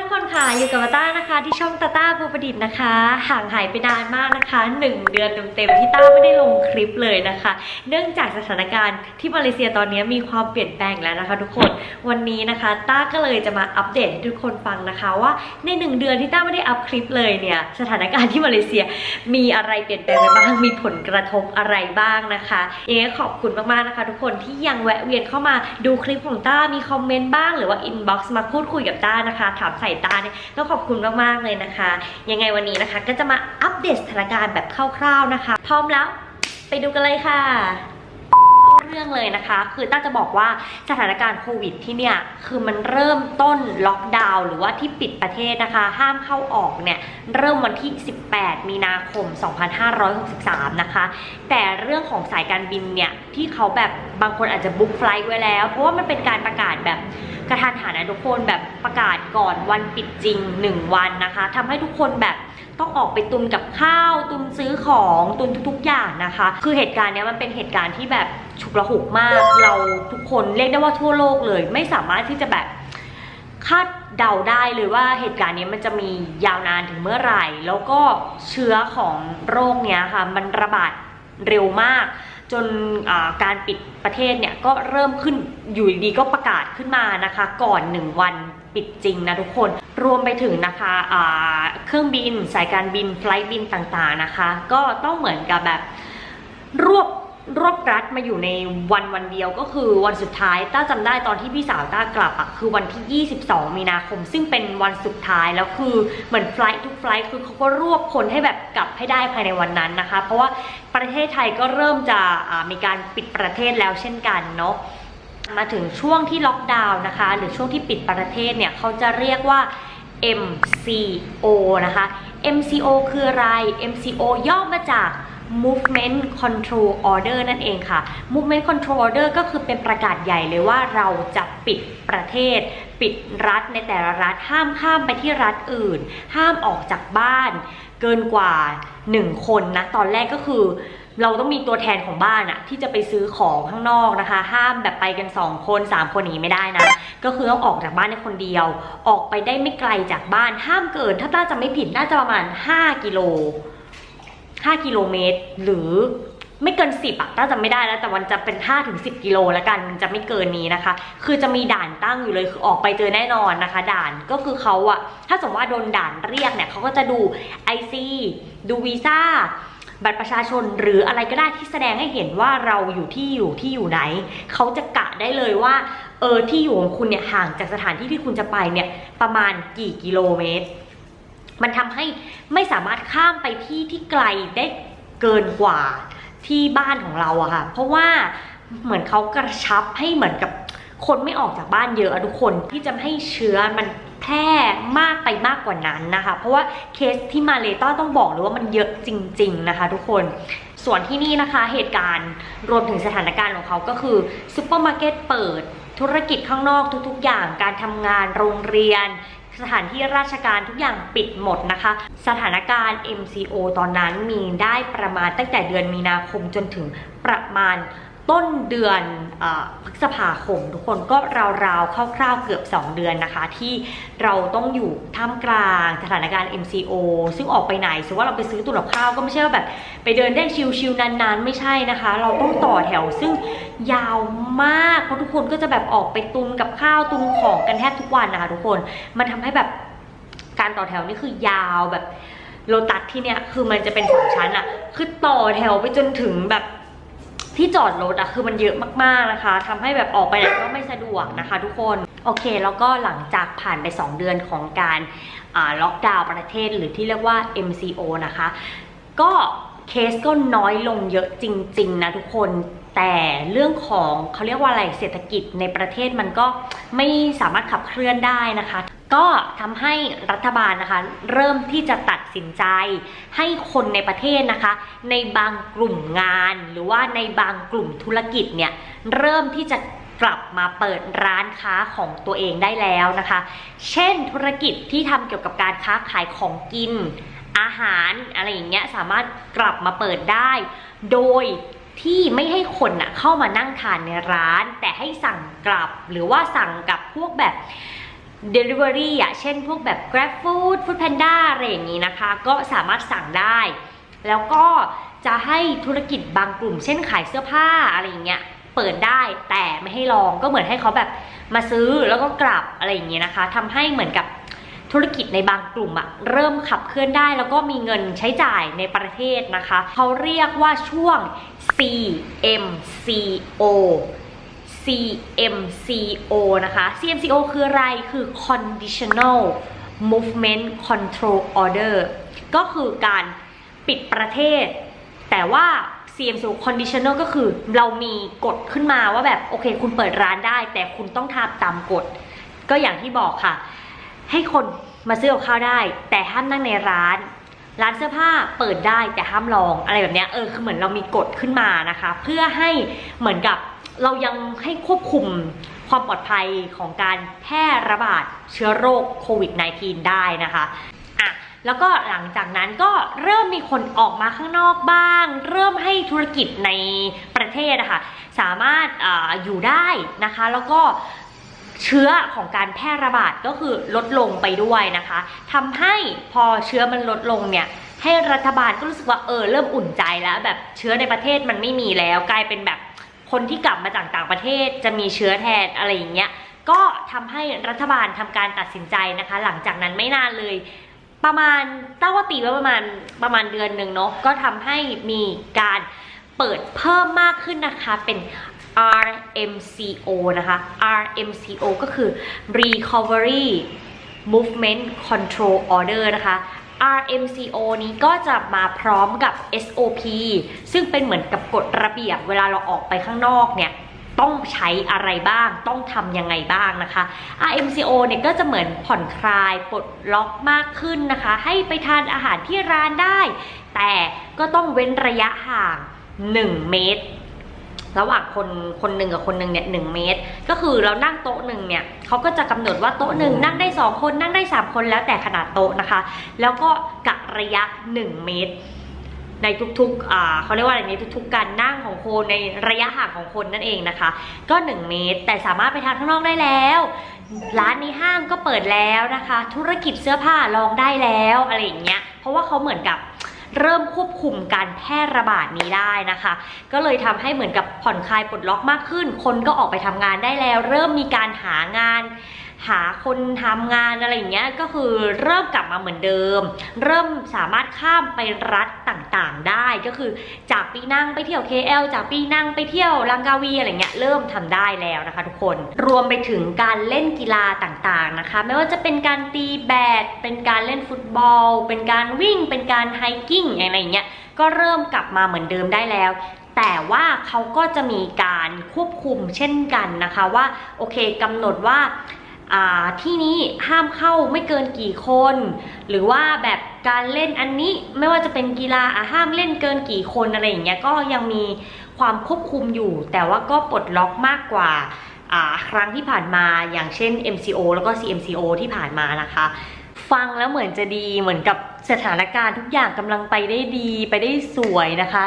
ทุกคนค่ะอยู่กับต้านะคะที่ช่องตาต้าภูประดิษฐ์นะคะ ห่างหายไปนานมากนะคะ 1 เดือนเต็มๆที่ต้าไม่ได้ลงคลิปเลยนะคะ เนื่องจากสถานการณ์ที่มาเลเซียตอนนี้มีความเปลี่ยนแปลงแล้วนะคะ ทุกคนวันนี้นะคะ ต้าก็เลยจะมาอัปเดตให้ทุกคนฟังนะคะ ว่าใน 1 เดือนที่ต้าไม่ได้อัพคลิปเลยเนี่ยสถานการณ์ที่มาเลเซียมีอะไรเปลี่ยนแปลงไปบ้างมีผลกระทบอะไรบ้างนะคะเอ๊ขอบคุณมากๆนะคะ ทุกคนที่ยังแวะเวียนเข้ามาดูคลิปของต้ามีคอมเมนต์บ้างหรือว่าอินบ็อกซ์มาพูดคุยกับต้านะคะถามใส่ตาเนี่ยก็ขอบคุณมากๆเลยนะคะ ยังไงวันนี้นะคะ ก็จะมาอัปเดตสถานการณ์แบบคร่าวๆนะคะ พร้อมแล้วไปดูกันเลยค่ะ รื่องเลยนะคะ คือต้าจะบอกว่าสถานการณ์โควิดที่เนี่ยคือมันเริ่มต้นล็อกดาวน์หรือว่าที่ปิดประเทศนะคะ ห้ามเข้าออกเนี่ยเริ่มวันที่ 18 มีนาคม 2563 นะคะ แต่เรื่องของสายการบินเนี่ยที่เขาแบบบางคนอาจจะบุ๊กไฟล์ไว้แล้ว เพราะว่ามันเป็นการประกาศแบบกระทันหันนะทุกคนแบบประกาศก่อนวันปิดจริง 1 วันนะคะทำให้ทุกคนแบบต้องออกไปตุนกับข้าว ตุนซื้อของตุนทุกๆอย่างนะคะ คือเหตุการณ์เนี้ยมันเป็นเหตุการณ์ที่แบบ ฉุกละหุกมาก เราทุกคนเรียกได้ว่าทั่วโลกเลย ไม่สามารถที่จะแบบคาดเดาได้เลยว่าเหตุการณ์นี้มันจะมียาวนานถึงเมื่อไหร่ แล้วก็เชื้อของโรคเนี้ยค่ะมันระบาดเร็วมาก จนการปิดประเทศเนี่ยก็เริ่มขึ้นอยู่ดีก็ประกาศขึ้นมานะคะ ก่อน 1 วันปิดจริงนะทุกคนรวมไปถึงนะคะเครื่องบินสายการบินไฟล์บินต่างๆนะคะ ก็ต้องเหมือนกับแบบรวบ รวบรัดมาอยู่ในวันวันเดียวก็คือวันสุดท้ายต้าจำได้ตอนที่พี่สาวต้ากลับอะคือวันที่ 22 มีนาคม ซึ่งเป็นวันสุดท้ายแล้วคือเหมือนไฟล์ทุกไฟลท์คือเขาก็รวบคนให้แบบกลับให้ได้ภายในวันนั้นนะคะ เพราะว่าประเทศไทยก็เริ่มจะมีการปิดประเทศแล้วเช่นกันเนาะมาถึงช่วงที่ล็อกดาวน์นะคะ หรือช่วงที่ปิดประเทศเนี่ยเขาจะเรียกว่า MCO นะคะ MCO คืออะไร MCO ย่อมาจาก Movement Control Order นั่นเองค่ะ Movement Control Order ก็คือเป็นประกาศใหญ่เลยว่าเราจะปิดประเทศ ปิดรัฐในแต่ละรัฐห้ามข้ามไปที่รัฐอื่น ห้ามออกจากบ้าน เกินกว่า 1 คนนะ ตอนแรกก็คือเราต้องมีตัวแทนของบ้านอะที่จะไปซื้อของข้างนอกนะคะ ห้ามแบบไปกัน 2 คน 3 คนนี้ไม่ได้นะ ก็คือต้องออกจากบ้านในคนเดียว ออกไปได้ไม่ไกลจากบ้านห้ามเกิน ถ้าต้าจะไม่ผิดน่าจะประมาณ 5 กิโล 5 กิโลเมตร หรือไม่เกิน 10อะต้าจะไม่ได้แล้ว แต่มันจะเป็น 5 ถึง 10 กิโลแล้วกัน มันจะไม่เกินนี้นะคะ คือจะมีด่านตั้งอยู่เลย คือออกไปเจอแน่นอนนะคะ ด่านก็คือเขาอะถ้าสมมติว่าโดนด่านเรียกเนี่ยเขาก็จะดู IC ดูวีซ่าบัตรประชาชนหรืออะไรก็ได้ที่แสดงให้เห็นว่าเราอยู่ที่อยู่ที่อยู่ไหน เขาจะกะได้เลยว่า เออที่อยู่ของคุณเนี่ยห่างจากสถานที่ที่คุณจะไปเนี่ยประมาณกี่กิโลเมตร มันทำให้ไม่สามารถข้ามไปที่ที่ไกลได้เกินกว่าที่บ้านของเราอะค่ะ เพราะว่าเหมือนเขากระชับให้เหมือนกับคนไม่ออกจากบ้านเยอะทุกคนที่จะให้เชื้อมันแพร่มากไปมากกว่านั้นนะคะ เพราะว่าเคสที่มาเลต้าต้องบอกเลยว่ามันเยอะจริง ๆ นะคะ ทุกคนส่วนที่นี่นะคะเหตุการณ์รวมถึงสถานการณ์ของเขาก็คือซูเปอร์มาร์เก็ตเปิดธุรกิจข้างนอกทุกๆ อย่าง การทำงานโรงเรียน สถานที่ราชการทุกอย่างปิดหมดนะคะ สถานการณ์ MCO ตอนนั้นมีได้ประมาณตั้งแต่เดือนมีนาคมจนถึงประมาณ ต้นเดือนพฤษภาคม ทุกคนก็ราวๆคร่าวๆเกือบ 2 เดือนนะคะ ที่เราต้องอยู่ท่ามกลางสถานการณ์ MCO ซึ่งออกไปไหนสมมติว่าเราไปซื้อตุนกับข้าวก็ไม่ใช่ว่าแบบ ไปเดินได้ชิลๆนานๆ ไม่ใช่นะคะ เราต้องต่อแถวซึ่งยาวมากเพราะทุกคนก็จะแบบออกไปตุนกับข้าวตุนของกันแทบทุกวันนะคะทุกคนมันทำให้แบบการต่อแถวนี่คือยาวแบบโลตัสที่เนี่ยคือมันจะเป็นสองชั้นอะคือต่อแถวไปจนถึงแบบ ที่จอดรถอะคือมันเยอะมากๆนะคะทำให้แบบออกไปไหนก็ไม่สะดวกนะคะทุกคนโอเค แล้วก็หลังจากผ่านไป 2 เดือนของการล็อกดาวน์ประเทศหรือที่เรียกว่า MCO นะคะ ก็เคสก็น้อยลงเยอะจริง ๆ นะทุกคนแต่เรื่องของเขาเรียกว่าอะไรเศรษฐกิจในประเทศมันก็ไม่สามารถขับเคลื่อนได้นะคะ ก็ทำให้รัฐบาลนะคะ เริ่มที่จะตัดสินใจ ให้คนในประเทศนะคะ ในบางกลุ่มงาน หรือว่าในบางกลุ่มธุรกิจเนี่ยเริ่มที่จะกลับมาเปิดร้านค้าของตัวเองได้แล้วนะคะ เช่นธุรกิจที่ทำเกี่ยวกับการค้าขายของกิน อาหารอะไรอย่างเงี้ยสามารถกลับมาเปิดได้ โดยที่ไม่ให้คนน่ะเข้ามานั่งทานในร้าน แต่ให้สั่งกลับหรือว่าสั่งกับพวกแบบ Delivery อะเช่นพวกแบบ Grab Food Food Panda อะไรอย่างนี้นะคะ ก็สามารถสั่งได้ แล้วก็จะให้ธุรกิจบางกลุ่ม เช่นขายเสื้อผ้าอะไรอย่างเงี้ยเปิดได้แต่ไม่ให้ลองก็เหมือนให้เขาแบบมาซื้อแล้วก็กลับอะไรอย่างเงี้ยนะคะทำให้เหมือนกับธุรกิจในบางกลุ่มอะเริ่มขับเคลื่อนได้ แล้วก็มีเงินใช้จ่ายในประเทศนะคะ เขาเรียกว่าช่วง CMCO CMCO นะคะ CMCO คืออะไร คือ Conditional Movement Control Order ก็คือการปิดประเทศ แต่ว่า CMCO Conditional ก็คือเรามีกฎขึ้นมาว่าแบบ โอเค คุณเปิดร้านได้ แต่คุณต้องทำตามกฎ ก็อย่างที่บอกค่ะ ให้คนมาซื้อกับข้าวได้ แต่ห้ามนั่งในร้านร้านเสื้อผ้าเปิดได้แต่ห้ามลองอะไรแบบเนี้ยเออคือเหมือนเรามีกฎขึ้นมานะคะ เพื่อให้เหมือนกับ เรายังให้ควบคุมความปลอดภัยของการแพร่ระบาดเชื้อโรคโควิด -19 ได้นะคะอะแล้วก็หลังจากนั้นก็เริ่มมีคนออกมาข้างนอกบ้าง เริ่มให้ธุรกิจในประเทศนะคะสามารถออยู่ได้นะคะ แล้วก็เชื้อของการแพร่ระบาดก็คือลดลงไปด้วยนะคะทำให้พอเชื้อมันลดลงเนี่ยให้รัฐบาลก็รู้สึกว่าเออเริ่มอุ่นใจแล้ว แบบเชื้อในประเทศมันไม่มีแล้วกลายเป็นแบบ คนที่กลับมาจากต่างประเทศจะมีเชื้อแทนอะไรอย่างเงี้ยก็ทำให้รัฐบาลทำการตัดสินใจนะคะ หลังจากนั้นไม่นานเลย ประมาณตั้งว่าตีไว้ประมาณประมาณเดือนหนึ่งเนาะก็ทำให้มีการเปิดเพิ่มมากขึ้นนะคะเป็น RMCO นะคะ RMCO ก็คือ Recovery Movement Control Order นะคะ RMCO นี้ก็จะมาพร้อมกับ SOP ซึ่งเป็นเหมือนกับกฎระเบียบเวลาเราออกไปข้างนอกเนี่ยต้องใช้อะไรบ้าง ต้องทำยังไงบ้างนะคะ RMCO เนี่ยก็จะเหมือนผ่อนคลายปลดล็อกมากขึ้นนะคะ ให้ไปทานอาหารที่ร้านได้ แต่ก็ต้องเว้นระยะห่าง 1 เมตร ระหว่างคนคนหนึ่งกับคนหนึ่งเนี่ยหนึ่งเมตร ก็คือเรานั่งโต๊ะหนึ่งเนี่ยเขาก็จะกำหนดว่าโต๊ะหนึ่งนั่งได้ 2 คนนั่งได้ 3 คนแล้วแต่ขนาดโต๊ะนะคะ แล้วก็กะระยะ 1 เมตร ในทุกๆอ่าเขาเรียกว่าอะไรในทุกๆ การนั่งของคนในระยะห่างของคนนั่นเองนะคะ ก็ 1 เมตร แต่สามารถไปทานข้างนอกได้แล้วร้านในห้างก็เปิดแล้วนะคะ ธุรกิจเสื้อผ้าลองได้แล้วอะไรอย่างเงี้ยเพราะว่าเขาเหมือนกับ เริ่มควบคุมการแพร่ระบาดนี้ได้นะคะ ก็เลยทำให้เหมือนกับผ่อนคลายปลดล็อกมากขึ้น คนก็ออกไปทำงานได้แล้ว เริ่มมีการหางาน หาคนทำงานอะไรอย่างเงี้ยก็คือเริ่มกลับมาเหมือนเดิม เริ่มสามารถข้ามไปรัฐต่างๆได้ก็คือจากปีนังไปเที่ยว KL จากปีนังไปเที่ยวลังกาวีอะไรเงี้ยเริ่มทำได้แล้วนะคะทุกคนรวมไปถึงการเล่นกีฬาต่างๆนะคะ ไม่ว่าจะเป็นการตีแบดเป็นการเล่นฟุตบอล เป็นการวิ่ง เป็นการไฮกิ้งอะไรอย่างเงี้ยก็เริ่มกลับมาเหมือนเดิมได้แล้วแต่ว่าเขาก็จะมีการควบคุมเช่นกันนะคะว่าโอเคกำหนดว่า ที่นี้ห้ามเข้าไม่เกินกี่คน หรือว่าแบบการเล่นอันนี้ไม่ว่าจะเป็นกีฬาห้ามเล่นเกินกี่คนอะไรอย่างเงี้ยก็ยังมีความควบคุมอยู่ แต่ว่าก็ปลดล็อกมากกว่าครั้งที่ผ่านมาอย่างเช่น MCO แล้วก็ CMCO ที่ผ่านมานะคะ ฟังแล้วเหมือนจะดีเหมือนกับสถานการณ์ทุกอย่างกำลังไปได้ดีไปได้สวยนะคะ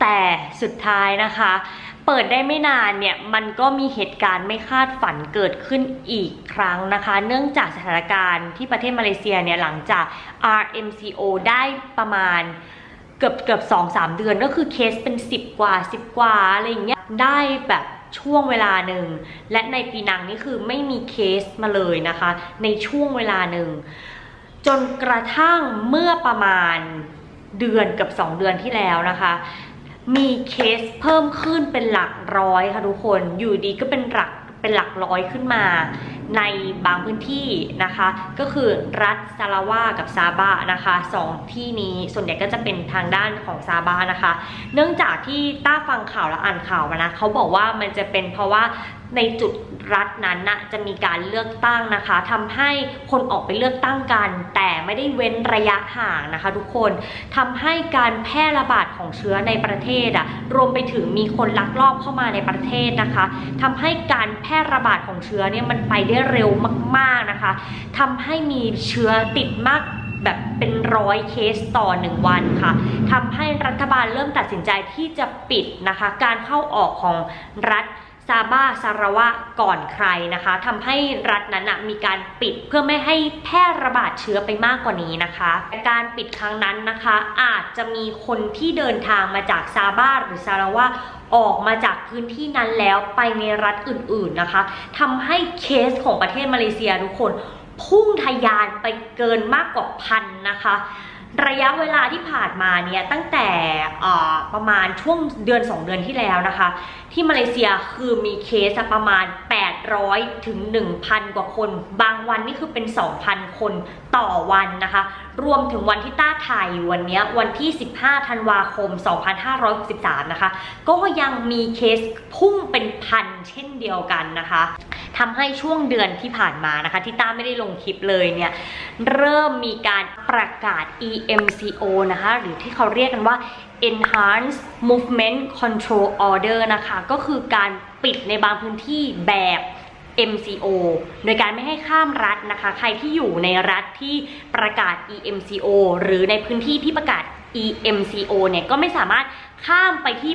แต่สุดท้ายนะคะ เปิดได้ไม่นานเนี่ยมันก็มีเหตุการณ์ไม่คาดฝันเกิดขึ้นอีกครั้งนะคะ เนื่องจากสถานการณ์ที่ประเทศมาเลเซียเนี่ยหลังจาก RMCO ได้ประมาณเกือบเกือบสองสามเดือนก็คือเคสเป็น 10 กว่า 10 กว่าอะไรอย่างเงี้ยได้แบบช่วงเวลาหนึ่ง และในปีนังนี่คือไม่มีเคสมาเลยนะคะ ในช่วงเวลาหนึ่ง จนกระทั่งเมื่อประมาณเดือนกับ 2 เดือนที่แล้วนะคะ มีเคสเพิ่มขึ้นเป็นหลักร้อยค่ะทุกคน อยู่ดีก็เป็นหลักเป็นหลักร้อยขึ้นมา ในบางพื้นที่นะคะ ก็คือรัฐซาลาวากับซาบานะคะสองที่นี้ส่วนใหญ่ก็จะเป็นทางด้านของซาบานะคะ เนื่องจากที่ต้าฟังข่าวและอ่านข่าวมานะเขาบอกว่ามันจะเป็นเพราะว่าในจุด รัฐนั้นนะจะมีการเลือกตั้งนะคะทำให้คนออกไปเลือกตั้งกัน แต่ไม่ได้เว้นระยะห่างนะคะ ทุกคนทำให้การแพร่ระบาดของเชื้อในประเทศอะรวมไปถึงมีคนลักลอบเข้ามาในประเทศนะคะทำให้การแพร่ระบาดของเชื้อเนี่ยมันไปได้เร็วมาก ๆนะคะทำให้มีเชื้อติดมากแบบเป็นร้อยเคสต่อหนึ่งวันค่ะทำให้รัฐบาลเริ่มตัดสินใจที่จะปิดนะคะ การเข้าออกของรัฐ ซาบาซาราวะก่อนใครนะคะทำให้รัฐนั้นมีการปิดเพื่อไม่ให้แพร่ระบาดเชื้อไปมากกว่านี้นะคะการปิดครั้งนั้นนะคะ อาจจะมีคนที่เดินทางมาจากซาบาหรือซาราวะออกมาจากพื้นที่นั้นแล้วไปในรัฐอื่นๆนะคะทำให้เคสของประเทศมาเลเซียทุกคนพุ่งทะยานไปเกินมากกว่าพันนะคะ ระยะเวลาที่ผ่านมาเนี่ยตั้งแต่ประมาณช่วงเดือน 2 เดือนที่แล้วนะคะ ที่มาเลเซียคือมีเคสประมาณ 800 ถึง 1,000 กว่าคน บางวันนี่คือเป็น 2,000 คนต่อวันนะคะ รวมถึงวันที่ต้าถ่ายอยู่วันนี้วันที่ 15 ธันวาคม 2563 นะคะ ก็ยังมีเคสพุ่งเป็นพันเช่นเดียวกันนะคะทำให้ช่วงเดือนที่ผ่านมานะคะ ที่ต้าไม่ได้ลงคลิปเลยเนี่ย เริ่มมีการประกาศ EMCO นะคะ หรือที่เขาเรียกกันว่า Enhanced Movement Control Order นะคะ ก็คือการปิดในบางพื้นที่แบบ MCO โดยการไม่ให้ข้ามรัฐนะคะ ใครที่อยู่ในรัฐที่ประกาศ EMCO หรือในพื้นที่ที่ประกาศ EMCO เนี่ยก็ไม่สามารถข้ามไปที่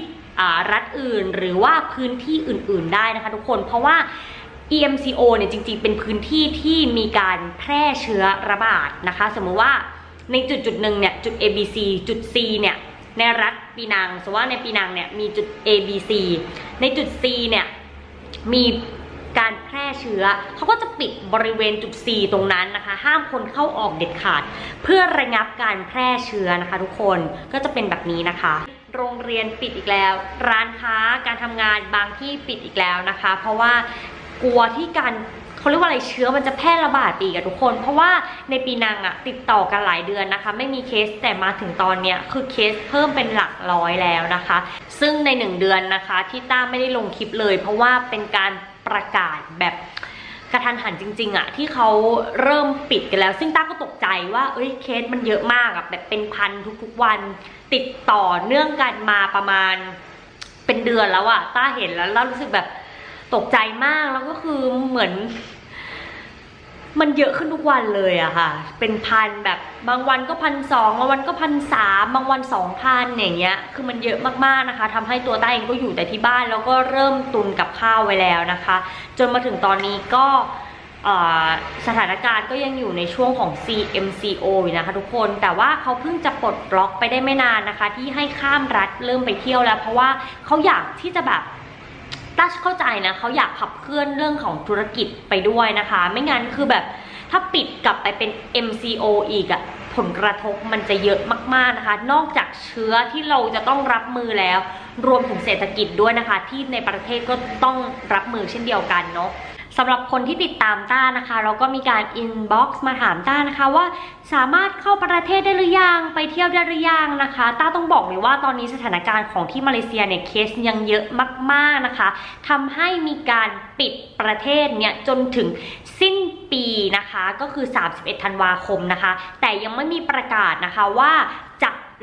รัฐอื่น หรือว่าพื้นที่อื่น ๆ ได้นะคะทุกคนเพราะว่า EMCO เนี่ยจริง ๆ เป็นพื้นที่ที่มีการแพร่เชื้อระบาดนะคะ สมมติว่าในจุดจุดหนึ่งเนี่ยจุด ABC จุด C เนี่ยในรัฐปีนังสมมติว่าในปีนังเนี่ยมีจุด ABC ในจุด C เนี่ยมี การแพร่เชื้อ เขาก็จะปิดบริเวณจุด C ตรงนั้นนะคะ ห้ามคนเข้าออกเด็ดขาด เพื่อระงับการแพร่เชื้อนะคะ ทุกคนก็จะเป็นแบบนี้นะคะ โรงเรียนปิดอีกแล้ว ร้านค้าการทำงานบางที่ปิดอีกแล้วนะคะ เพราะว่ากลัวที่การเขาเรียกว่าอะไรเชื้อมันจะแพร่ระบาดไปอีกอะทุกคน เพราะว่าในปีนังอะติดต่อกันหลายเดือนนะคะ ไม่มีเคสแต่มาถึงตอนเนี้ยคือเคสเพิ่มเป็นหลักร้อยแล้วนะคะ ซึ่งในหนึ่งเดือนนะคะที่ต้าไม่ได้ลงคลิปเลย เพราะว่าเป็นการ ประกาศแบบกระทันหันจริง ๆอะที่เขาเริ่มปิดกันแล้ว ซึ่งต้าก็ตกใจว่า เอ้ยเคสมันเยอะมากอะแบบเป็นพันทุกๆวัน ติดต่อเนื่องกันมาประมาณเป็นเดือนแล้วอะต้าเห็นแล้วแล้วรู้สึกแบบตกใจมากแล้วก็คือเหมือน มันเยอะขึ้นทุกวันเลยอะค่ะ เป็นพันแบบบางวันก็พันสองบางวันก็พันสามบางวันสองพันอย่างเงี้ย คือมันเยอะมากๆนะคะทำให้ตัวต้าเองก็อยู่แต่ที่บ้านแล้วก็เริ่มตุนกับข้าวไว้แล้วนะคะ จนมาถึงตอนนี้ก็สถานการณ์ก็ยังอยู่ในช่วงของ CMCO อยู่นะคะทุกคน แต่ว่าเขาเพิ่งจะปลดล็อกไปได้ไม่นานนะคะ ที่ให้ข้ามรัฐเริ่มไปเที่ยวแล้ว เพราะว่าเขาอยากที่จะแบบ ต้าเข้าใจนะเขาอยากขับเคลื่อนเรื่องของธุรกิจไปด้วยนะคะ ไม่งั้นคือแบบถ้าปิดกลับไปเป็น MCO อีกอะผลกระทบมันจะเยอะมากๆนะคะ นอกจากเชื้อที่เราจะต้องรับมือแล้ว รวมถึงเศรษฐกิจด้วยนะคะ ที่ในประเทศก็ต้องรับมือเช่นเดียวกันเนาะำหรับคนที่ติดตามต้านะคะเราก็มีการอินบ็อกซ์มาถามต้านะคะว่าสามารถเข้าประเทศได้หรือยังไปเที่ยวได้หรือยังนะคะต้าต้องบอกเลยว่าตอนนี้สถานการณ์ของที่มาเลเซียเนี่ยเคสยังเยอะมากๆนะคะทำให้มีการปิดประเทศเนี่ยจนถึงสิ้นปีนะคะก็คือ 31 ธันวาคมนะคะ แต่ยังไม่มีประกาศนะคะว่า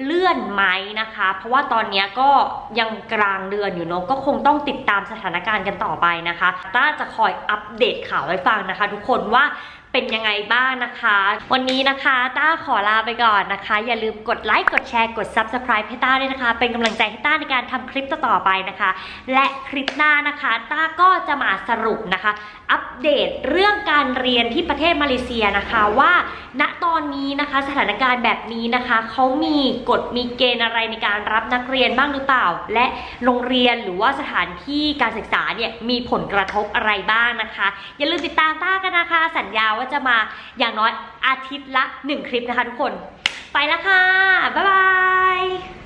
เลื่อนไหมนะคะ เพราะว่าตอนนี้ก็ยังกลางเดือนอยู่เนอะก็คงต้องติดตามสถานการณ์กันต่อไปนะคะต้าจะคอยอัปเดตข่าวให้ฟังนะคะ ทุกคนว่า เป็นยังไงบ้างนะคะ วันนี้นะคะต้าขอลาไปก่อนนะคะ อย่าลืมกดไลค์กดแชร์กด subscribe ให้ต้าด้วยนะคะ เป็นกำลังใจให้ต้าในการทำคลิปต่อไปนะคะ และคลิปหน้านะคะต้าก็จะมาสรุปนะคะ อัปเดตเรื่องการเรียนที่ประเทศมาเลเซียนะคะว่า ณตอนนี้นะคะสถานการณ์แบบนี้นะคะเขามีกฎมีเกณฑ์อะไรในการรับนักเรียนบ้างหรือเปล่า และโรงเรียนหรือว่าสถานที่การศึกษาเนี่ยมีผลกระทบอะไรบ้างนะคะ อย่าลืมติดตามต้ากันนะคะสัญญาว่าจะมาอย่างน้อยอาทิตย์ละ 1 คลิปนะคะทุกคน ไปแล้วค่ะ บ๊ายบาย